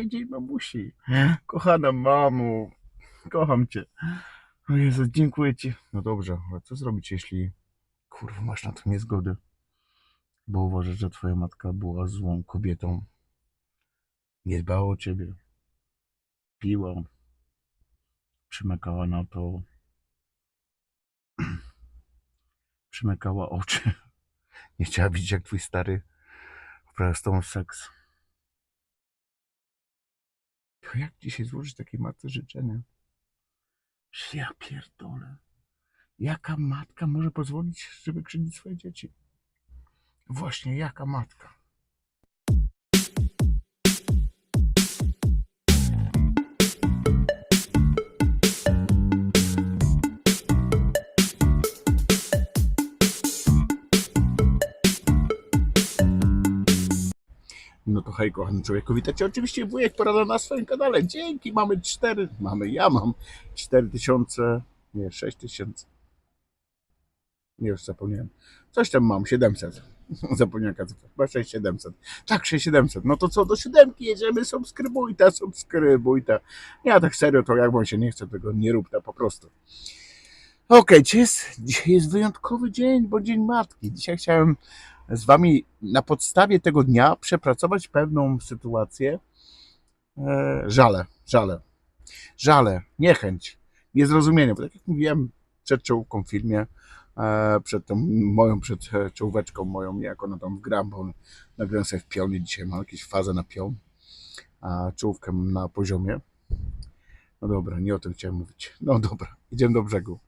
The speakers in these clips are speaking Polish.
dzień mamusi. Kochana mamo, kocham cię. O Jezu, dziękuję ci. No dobrze, ale co zrobić, jeśli kurwa masz na to niezgodę? Bo uważasz, że twoja matka była złą kobietą. Nie dbała o ciebie. Piła. Przymykała na to. Przymykała oczy. Nie chciała widzieć, jak twój stary uprawia z tobą seks. To jak dzisiaj złożyć takiej matce życzenia? Ja pierdolę. Jaka matka może pozwolić, żeby krzywdzić swoje dzieci? Właśnie, jaka matka? Hej, kochany człowieku, witajcie oczywiście wujek porada na swoim kanale. Dzięki, mamy cztery, mamy, ja mam cztery tysiące, nie, sześć tysięcy. Nie, już zapomniałem. Coś tam mam, 700. Zapomniałem, cyfra. Chyba 6700. Tak, 6700. No to co, do siódemki jedziemy, subskrybujta, subskrybujta. Ja tak serio, to jak wam się nie chce, tego nie rób, po prostu. Okej, dzisiaj jest, dzisiaj jest wyjątkowy dzień, bo Dzień Matki. Dzisiaj chciałem z Wami na podstawie tego dnia przepracować pewną sytuację. E, żale, żale, żale, niechęć, niezrozumienie, bo tak jak mówiłem przed czołówką w filmie, e, przed tą moją, przed e, czołóweczką moją, jak ona tam gra, bo nagrałem sobie w pionie, dzisiaj mam jakąś fazę na pion, a czołówkę na poziomie. No dobra, nie o tym chciałem mówić. No dobra, idziemy do brzegu.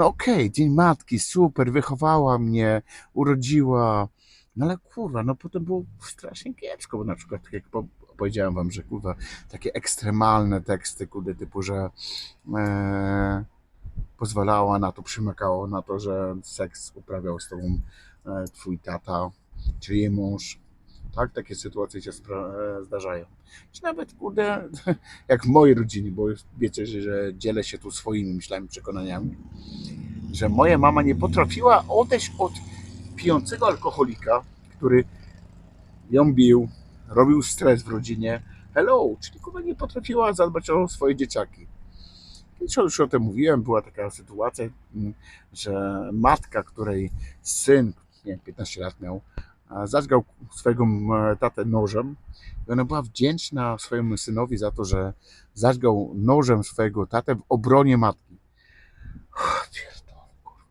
No okej, Dzień Matki, super, wychowała mnie, urodziła. No ale kurwa, no potem było strasznie kiepsko, bo na przykład, tak jak po- powiedziałem wam, że kurwa, takie ekstremalne teksty, kurde, typu, że e, pozwalała na to, przymykało na to, że seks uprawiał z tobą e, twój tata, czy jej mąż. Tak, takie sytuacje się e, zdarzają. Czy nawet, kurde, jak w mojej rodzinie, bo wiecie, że, że dzielę się tu swoimi myślami, przekonaniami że moja mama nie potrafiła odejść od pijącego alkoholika, który ją bił, robił stres w rodzinie. Hello, czyli kurwa nie potrafiła zadbać o swoje dzieciaki. Kiedyś już o tym mówiłem, była taka sytuacja, mm, że matka, której syn, nie wiem, 15 lat miał, zadźgał swojego mm, tatę nożem i ona była wdzięczna swojemu synowi za to, że zadźgał nożem swojego tatę w obronie matki.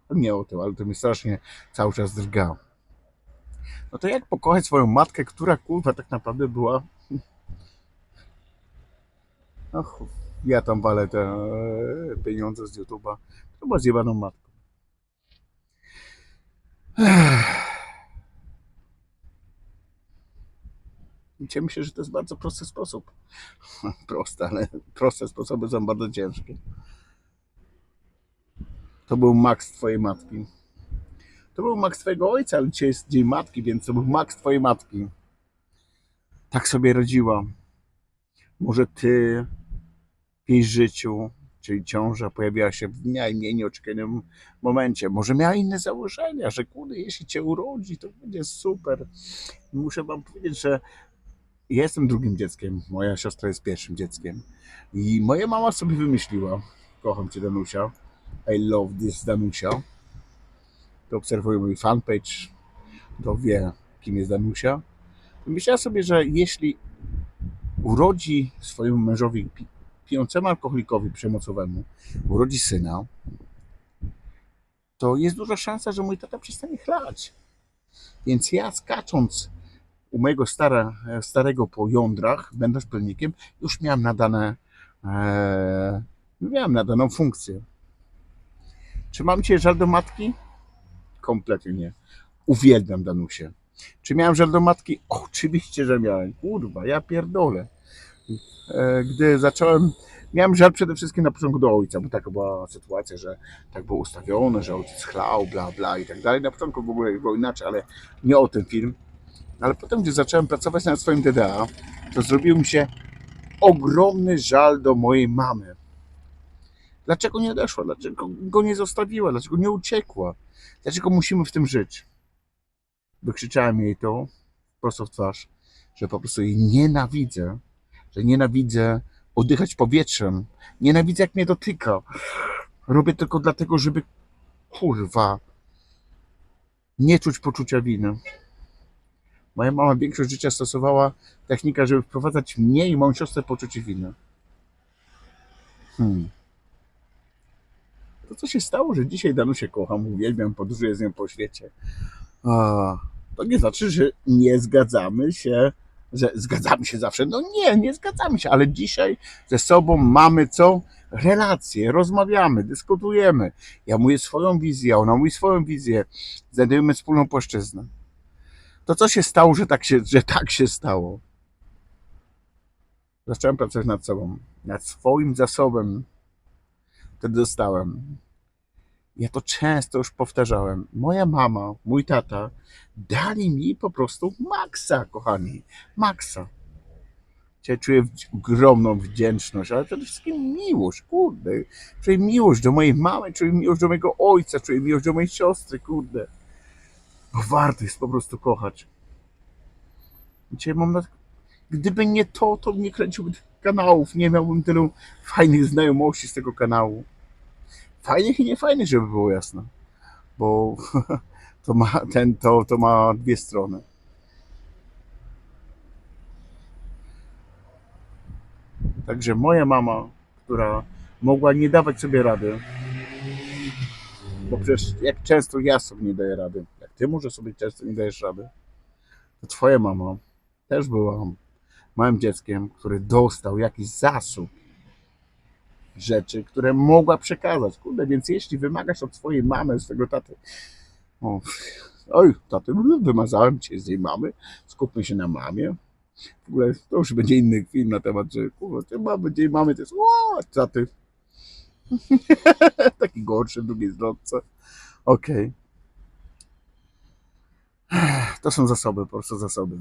Nie o tym, ale to mnie strasznie cały czas drga. No to jak pokochać swoją matkę, która kurwa tak naprawdę była. Och, ja tam walę te e, pieniądze z YouTube'a. To była zjebaną matką. Ech. Wiecie, myślę, że to jest bardzo prosty sposób. Proste, ale proste sposoby są bardzo ciężkie. To był maks twojej matki. To był maks twojego ojca, ale dzisiaj jest dzień matki, więc to był maks twojej matki. Tak sobie rodziła. Może ty w jej życiu, czyli ciąża, pojawiła się w najmniej nieoczekiwanym momencie. Może miała inne założenia, że kurde, jeśli cię urodzi, to będzie super. Muszę wam powiedzieć, że jestem drugim dzieckiem, moja siostra jest pierwszym dzieckiem. I moja mama sobie wymyśliła, kocham cię Danusia, I love this Danusia. To obserwuje mój fanpage, to wie, kim jest Danusia. Myślała sobie, że jeśli urodzi swojemu mężowi pi- pijącemu alkoholikowi przemocowemu, urodzi syna, to jest duża szansa, że mój tata przestanie chlać. Więc ja skacząc u mojego stara, starego po jądrach, będąc pelnikiem, już miałem nadane, e, miałem nadaną funkcję. Czy mam cię żal do matki? Kompletnie nie. Uwielbiam Danusię. Czy miałem żal do matki? Oczywiście, że miałem. Kurwa, ja pierdolę. E, Gdy zacząłem, miałem żal przede wszystkim na początku do ojca, bo taka była sytuacja, że tak było ustawione, że ojciec chlał, bla, bla i tak dalej. Na początku w ogóle było inaczej, ale nie o ten film. Ale potem, gdy zacząłem pracować nad swoim DDA, to zrobił mi się ogromny żal do mojej mamy. Dlaczego nie odeszła? Dlaczego go nie zostawiła? Dlaczego nie uciekła? Dlaczego musimy w tym żyć? Wykrzyczałem jej to prosto w twarz, że po prostu jej nienawidzę że nienawidzę oddychać powietrzem, nienawidzę jak mnie dotyka. Robię tylko dlatego, żeby kurwa nie czuć poczucia winy. Moja mama większość życia stosowała technikę, żeby wprowadzać mnie i moją siostrę poczucie winy. Hmm. To co się stało, że dzisiaj Danusię kocham, uwielbiam, podróżuję z nią po świecie. A, to nie znaczy, że nie zgadzamy się, że zgadzamy się zawsze. No nie, nie zgadzamy się, ale dzisiaj ze sobą mamy co? Relacje, rozmawiamy, dyskutujemy. Ja mówię swoją wizję, ona mówi swoją wizję. Znajdujemy wspólną płaszczyznę. To co się stało, że tak się, że tak się stało? Zacząłem pracować nad sobą, nad swoim zasobem. Wtedy dostałem. Ja to często już powtarzałem. Moja mama, mój tata dali mi po prostu maksa, kochani. Maksa. Dzisiaj czuję ogromną wdzięczność, ale przede wszystkim miłość, kurde. Czuję miłość do mojej mamy, czuję miłość do mojego ojca, czuję miłość do mojej siostry, kurde. Bo warto jest po prostu kochać. Dzisiaj mam na... Gdyby nie to, to nie kręciłbym tych kanałów, nie miałbym tylu fajnych znajomości z tego kanału. Fajnych i niefajnych, żeby było jasne. Bo to ma, ten, to, to ma dwie strony. Także moja mama, która mogła nie dawać sobie rady, bo przecież jak często ja sobie nie daję rady, jak ty może sobie często nie dajesz rady, to twoja mama też była małym dzieckiem, który dostał jakiś zasób rzeczy, które mogła przekazać. Kurde, więc jeśli wymagasz od swojej mamy, swojego taty, o, oj, taty, wymazałem cię z jej mamy, skupmy się na mamie. W ogóle to już będzie inny film na temat, że kurwa, ty mamy, jej mamy, to jest o, taty. Taki gorszy w drugiej. Okej. To są zasoby, po prostu zasoby.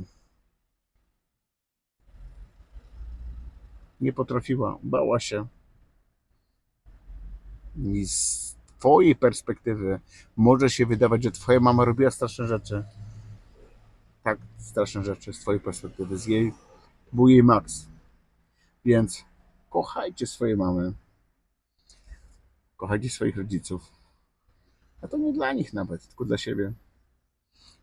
Nie potrafiła, bała się. I z twojej perspektywy może się wydawać, że twoja mama robiła straszne rzeczy. Tak, straszne rzeczy z twojej perspektywy. Z jej był jej maks. Więc kochajcie swoje mamy. Kochajcie swoich rodziców. A to nie dla nich nawet, tylko dla siebie.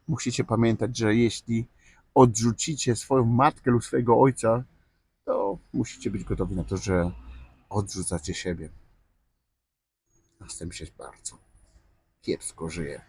Musicie pamiętać, że jeśli odrzucicie swoją matkę lub swojego ojca, musicie być gotowi na to, że odrzucacie siebie. A z tym się bardzo kiepsko żyje.